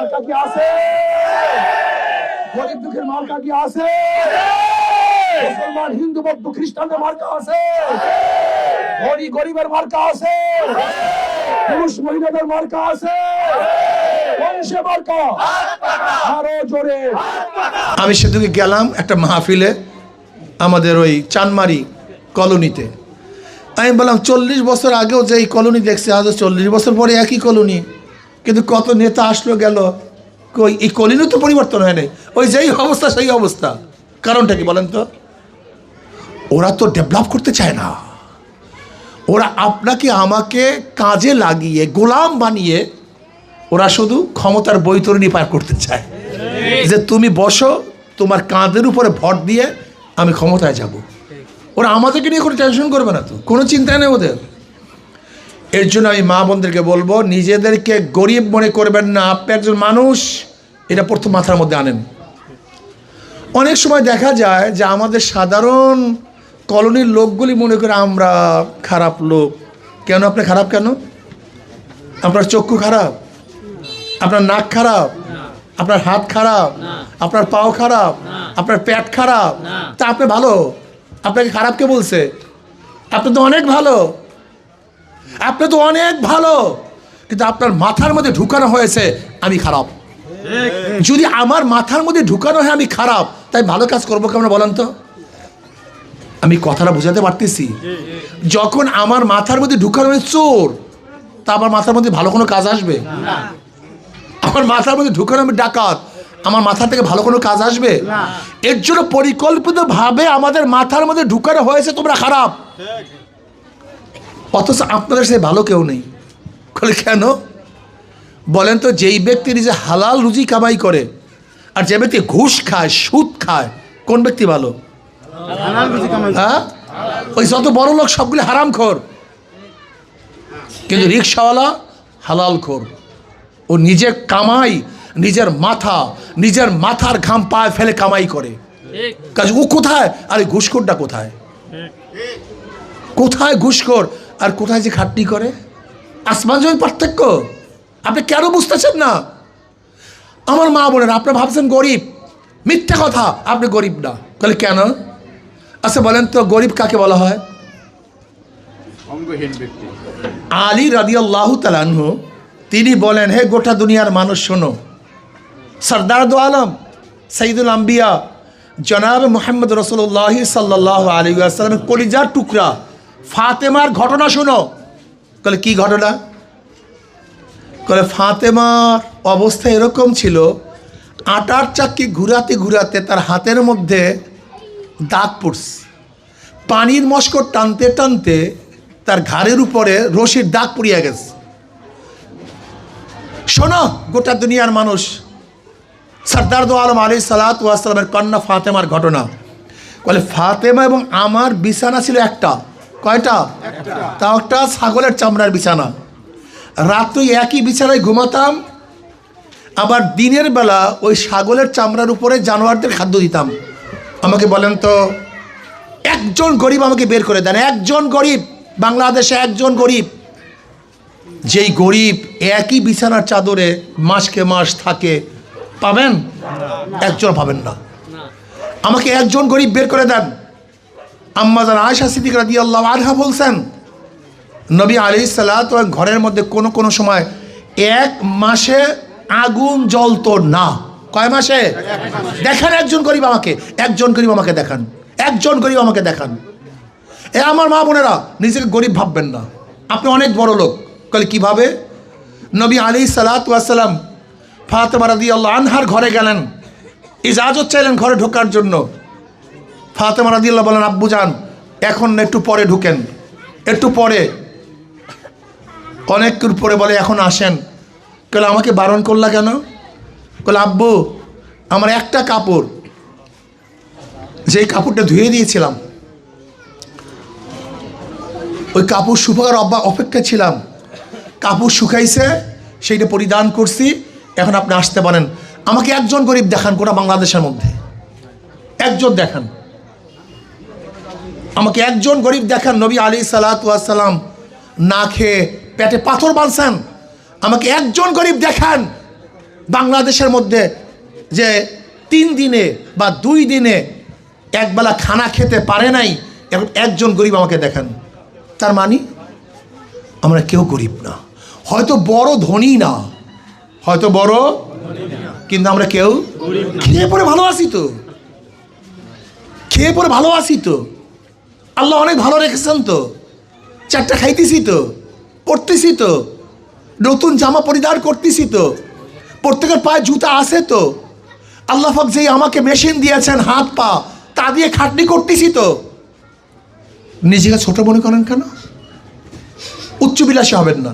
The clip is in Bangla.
মার্কা কি আছে? গরিব দুঃখের মার্কা কি আছে? মুসলমান, হিন্দু, বৌদ্ধ, খ্রিস্টানদের মার্কা আছে? ধনী, গরিবের মার্কা আছে? পুরুষ, মহিলাদের মার্কা আছে? মার্কা? আরও জোরে। আমি সেদিকে গেলাম একটা মাহফিলে আমাদের ওই চানমারি কলোনিতে। আমি বললাম, চল্লিশ বছর আগেও যে এই কলোনি দেখছি আজ চল্লিশ বছর পরে একই কলোনি। কিন্তু কত নেতা আসলো গেল, কই, এই কলোনি তো পরিবর্তন হয় নাই। ওই যেই অবস্থা, সেই অবস্থা। কারণটা কি বলেন তো? ওরা তো ডেভেলপ করতে চায় না। ওরা আপনাকে, আমাকে কাজে লাগিয়ে, গোলাম বানিয়ে, ওরা শুধু ক্ষমতার বৈতরণী পার করতে চায়। যে তুমি বসো, তোমার কাঁধের উপরে ভর দিয়ে আমি ক্ষমতায় যাব। ওরা আমাদেরকে নিয়ে কোনো টেনশন করবে না তো। কোনো চিন্তা নেই ওদের। এর জন্য আমি মা বোনদেরকে বলব, নিজেদেরকে গরিব মনে করবেন না। আপনি একজন মানুষ, এটা প্রথম মাথার মধ্যে আনেন। অনেক সময় দেখা যায় যে আমাদের সাধারণ কলোনির লোকগুলি মনে করে আমরা খারাপ লোক। কেন? আপনি খারাপ কেন? আপনার চক্ষু খারাপ? আপনার নাক খারাপ? আপনার হাত খারাপ? আপনার পাও খারাপ? আপনার পেট খারাপ? তা আপনি ভালো? আপনাকে খারাপ কে বলছে? আপনি তো অনেক ভালো। আপনি তো অনেক ভালো কিন্তু আপনার মাথার মধ্যে ঢুকানো হয়েছে আমি খারাপ। যদি আমার মাথার মধ্যে ঢুকানো হয় আমি খারাপ। তাই ভালো কাজ করব কেমন বলেন তো? আমি কথাটা বোঝাতে পারতেছি। যখন আমার মাথার মধ্যে ঢুকানো হয় চোর তা আমার মাথার মধ্যে ভালো কোনো কাজ আসবে? আমার মাথার মধ্যে ঢুকানো আমি ডাকাত আমার মাথা থেকে ভালো কোনো কাজ আসবে? এর জন্য পরিকল্পিতভাবে আমাদের মাথার মধ্যে ঢুকানো হয়েছে তোমরা খারাপ। অথচ আপনাদের সে ভালো কেউ নেই। বলে কেন? বলেন তো যেই ব্যক্তি নিজে হালাল রুজি কামাই করে আর যে ব্যক্তি ঘুষ খায় সুদ খায় কোন ব্যক্তি ভালো? হ্যাঁ? ওই যত বড় লোক সবগুলি হারাম খোর। কিন্তু রিক্সাওয়ালা হালাল খোর। ও নিজের কামাই নিজের মাথা নিজের মাথার ঘাম পায়ে ফেলে কামাই করে। কাজে ও কোথায়? আরে ঘুষখোরটা কোথায়? কোথায় ঘুষখোর? আর কোথায় যে খাটনি করে? আসমান জমি পার্থক্য। আপনি কেন বুঝতেছেন না? আমার মা বোনেরা আপনি ভাবছেন গরিব। মিথ্যা কথা আপনি গরিব না। তাহলে কেন? আচ্ছা বলেন তো গরিব কাকে বলা হয়? আলী রাদিয়াল্লাহ তালানহু তিনি বলেন হে গোটা দুনিয়ার মানুষ শোনো। সর্দার দো আলম সঈদুল আম্বিয়া জনাব মোহাম্মদ রসুল্লাহ সাল্লাহ আলী আসসালামের কলিজার টুকরা ফাতেমার ঘটনা শোনো। কলে কি ঘটনা? কলে ফাতেমার অবস্থা এরকম ছিল, আটার চাক্কি ঘুরাতে ঘুরাতে তার হাতের মধ্যে দাগ পড়ছে। পানির মস্কর টানতে টানতে তার ঘাড়ের উপরে রশির দাগ পড়িয়া গেছে। শোনো, গোটা দুনিয়ার মানুষ, সর্দার দো আলম আলী সালাত ওয়াসালামের কন্যা ফাতেমার ঘটনা। বলে ফাতেমা এবং আমার বিছানা ছিল একটা। কয়টা? তাও একটা ছাগলের চামড়ার বিছানা। রাত্রি একই বিছানায় ঘুমাতাম, আবার দিনের বেলা ওই ছাগলের চামড়ার উপরে জানোয়ারদের খাদ্য দিতাম। আমাকে বলেন তো, একজন গরিব আমাকে বের করে দেন। একজন গরিব, বাংলাদেশে একজন গরিব। যেই গরিব একই বিছানার চাদরে মাসকে মাস থাকে, পাবেন? একজন পাবেন না। আমাকে একজন গরিব বের করে দেন। আম্মাজান আয়সা সিদ্দিক রাদি আল্লাহ আলহা বলছেন, নবী আলি সাল্লাত ঘরের মধ্যে কোনো কোনো সময় এক মাসে আগুন জ্বলতো না। কয় মাসে? দেখান একজন গরিব আমাকে, একজন গরিব আমাকে দেখান, একজন গরিব আমাকে দেখান। এ আমার মা বোনেরা, নিজেকে গরিব ভাববেন না। আপনি অনেক বড় লোক। কলে কীভাবে? নবী আলী সালাতাম রাদি আল্লাহ আনহার ঘরে গেলেন। ইজাজত চাইলেন ঘরে ঢোকার জন্য। ফাতেমা রাদি আল্লাহ বলেন, আব্বু যান এখন একটু পরে ঢুকেন। একটু পরে। অনেকক্ষণ পরে বলে, এখন আসেন। কেন আমাকে বারণ করলা কেন? বলে আব্বু, আমার একটা কাপড়, যেই কাপড়টা ধুয়ে দিয়েছিলাম, ওই কাপড় শুকার অব্বা অপেক্ষা ছিলাম। কাপড় শুকাইছে, সেইটা পরিধান করছি, এখন আপনি আসতে পারেন। আমাকে একজন গরিব দেখান গোটা বাংলাদেশের মধ্যে। একজন দেখান। আমাকে একজন গরিব দেখান নবী আলী সালাতাম না খেয়ে পেটে পাথর বাঁধছেন। আমাকে একজন গরিব দেখান বাংলাদেশের মধ্যে যে তিন দিনে বা দুই দিনে একবেলা খানা খেতে পারে নাই এখন একজন গরিব আমাকে দেখান। তার মানে আমরা কেউ গরিব না। হয়তো বড় ধনী না হয়তো বড় কিন্তু আমরা কেউ খেয়ে পরে ভালো আছি তো। খেয়ে পরে ভালো আছি তো। আল্লাহ অনেক ভালো রেখেছেন তো। চারটা খাইতেছি তো পড়তেছি তো। নতুন জামা পরিধান করতেছি তো। প্রত্যেকের পায়ে জুতা আছে তো। আল্লাহ পাক যেই আমাকে মেশিন দিয়েছেন, হাত, পা, তা দিয়ে খাটনি করতেছি তো। নিজেকে ছোট মনে করেন কেন? উচ্চবিলাসী হবেন না।